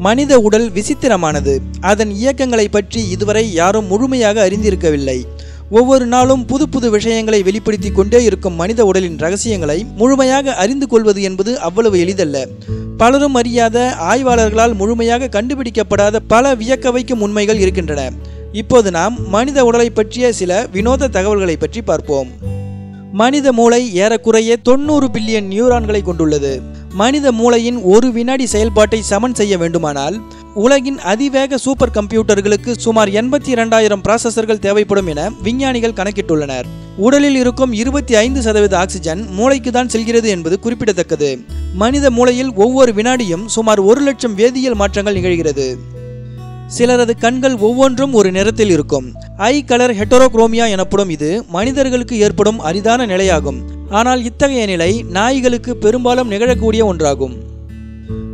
மனித உடல் விசித்திரமானது. அதன் இயக்கங்களை பற்றி இதுவரை யாரும் முழுமையாக அறிந்திருக்கவில்லை. ஒவ்வொரு நாளும் புது புது விஷயங்களை வெளிப்படுத்தி கொண்டே இருக்கும் மனித உடலின் ரகசியங்களை முழுமையாக அறிந்து கொள்வது என்பது அவ்வளவு எளிதல்ல. பலரும் அறியாத ஆய்வாளர்களால் முழுமையாக கண்டுபிடிக்கப்படாத பல வியக்க வைக்கும் உண்மைகள் இருக்கின்றன. இப்போது நாம் மனித உடலை பற்றிய சில வினோத தகவல்களை பற்றி பார்ப்போம். மனித மூளை ஏறக்குறைய தொண்ணூறு பில்லியன் நியூரான்களை கொண்டுள்ளது. மனித மூளையின் ஒரு வினாடி செயல்பாட்டை சமன் செய்ய வேண்டுமானால் உலகின் அதிவேக சூப்பர் கம்ப்யூட்டர்களுக்கு சுமார் எண்பத்தி இரண்டாயிரம் ப்ராசஸர்கள் தேவைப்படும் என விஞ்ஞானிகள் கணக்கிட்டுள்ளனர். உடலில் இருக்கும் இருபத்தி ஐந்து சதவீத ஆக்சிஜன் மூளைக்கு தான் செல்கிறது என்பது குறிப்பிடத்தக்கது. மனித மூளையில் ஒவ்வொரு வினாடியும் சுமார் ஒரு லட்சம் வேதியியல் மாற்றங்கள் நிகழ்கிறது. சிலரது கண்கள் ஒவ்வொன்றும் ஒரு நிறத்தில் இருக்கும். ஐ கலர் ஹெட்டரோக்ரோமியா எனப்படும் இது மனிதர்களுக்கு ஏற்படும் அரிதான நிலையாகும். ஆனால் இத்தகைய நிலை நாய்களுக்கு பெரும்பாலும் நிகழக்கூடிய ஒன்றாகும்.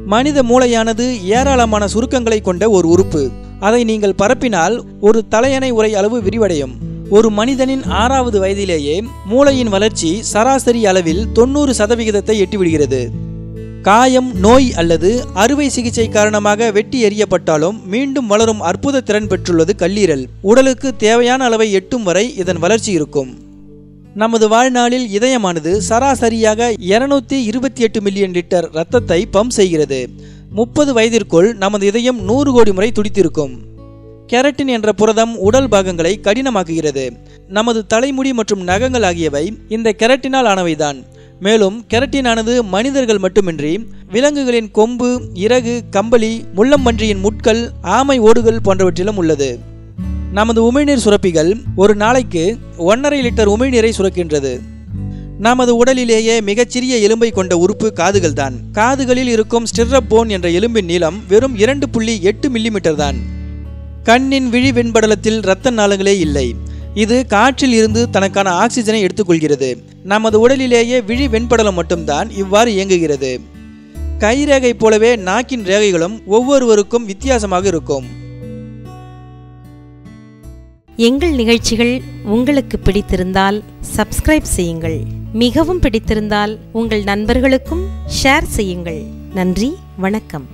மனித மூளையானது ஏராளமான சுருக்கங்களை கொண்ட ஒரு உறுப்பு. அதை நீங்கள் பரப்பினால் ஒரு தலையணை உரை அளவு விரிவடையும். ஒரு மனிதனின் ஆறாவது வயதிலேயே மூளையின் வளர்ச்சி சராசரி அளவில் தொண்ணூறு சதவிகிதத்தை எட்டிவிடுகிறது. காயம் நோய் அல்லது அறுவை சிகிச்சை காரணமாக வெட்டி எறியப்பட்டாலும் மீண்டும் வளரும் அற்புத திறன் பெற்றுள்ளது கல்லீரல். உடலுக்கு தேவையான அளவை எட்டும் வரை இதன் வளர்ச்சி இருக்கும். நமது வாழ்நாளில் இதயமானது சராசரியாக இருநூத்தி இருபத்தி எட்டு மில்லியன் லிட்டர் இரத்தத்தை பம்ப் செய்கிறது. முப்பது வயதிற்குள் நமது இதயம் நூறு கோடி முறை துடித்திருக்கும். கெரட்டின் என்ற புரதம் உடல் பாகங்களை கடினமாக்குகிறது. நமது தலைமுடி மற்றும் நகங்கள் ஆகியவை இந்த கெரட்டினால் ஆனவைதான். மேலும் கெரட்டினானது மனிதர்கள் மட்டுமின்றி விலங்குகளின் கொம்பு இறகு கம்பளி முள்ளம்பன்றியின் முட்கள் ஆமை ஓடுகள் போன்றவற்றிலும் உள்ளது. நமது உமிழ்நீர் சுரப்பிகள் ஒரு நாளைக்கு ஒன்றரை லிட்டர் உமிழ்நீரை சுரக்கின்றது. நமது உடலிலேயே மிகச்சிறிய எலும்பை கொண்ட உறுப்பு காதுகள் தான் காதுகளில் இருக்கும் ஸ்டிரப்போன் என்ற எலும்பின் நீளம் வெறும் இரண்டு புள்ளி எட்டு மில்லிமீட்டர் தான். கண்ணின் விழி வெண்படலத்தில் இரத்த நாளங்களே இல்லை. இது காற்றில் இருந்து தனக்கான ஆக்சிஜனை எடுத்துக்கொள்கிறது. நமது உடலிலேயே விழி வெண்படலம் மட்டும்தான் இவ்வாறு இயங்குகிறது. கைரேகை போலவே நாக்கின் ரேகைகளும் ஒவ்வொருவருக்கும் வித்தியாசமாக இருக்கும். எங்கள் நிகழ்ச்சிகள் உங்களுக்கு பிடித்திருந்தால் சப்ஸ்கிரைப் செய்யுங்கள். மிகவும் பிடித்திருந்தால் உங்கள் நண்பர்களுக்கும் ஷேர் செய்யுங்கள். நன்றி வணக்கம்.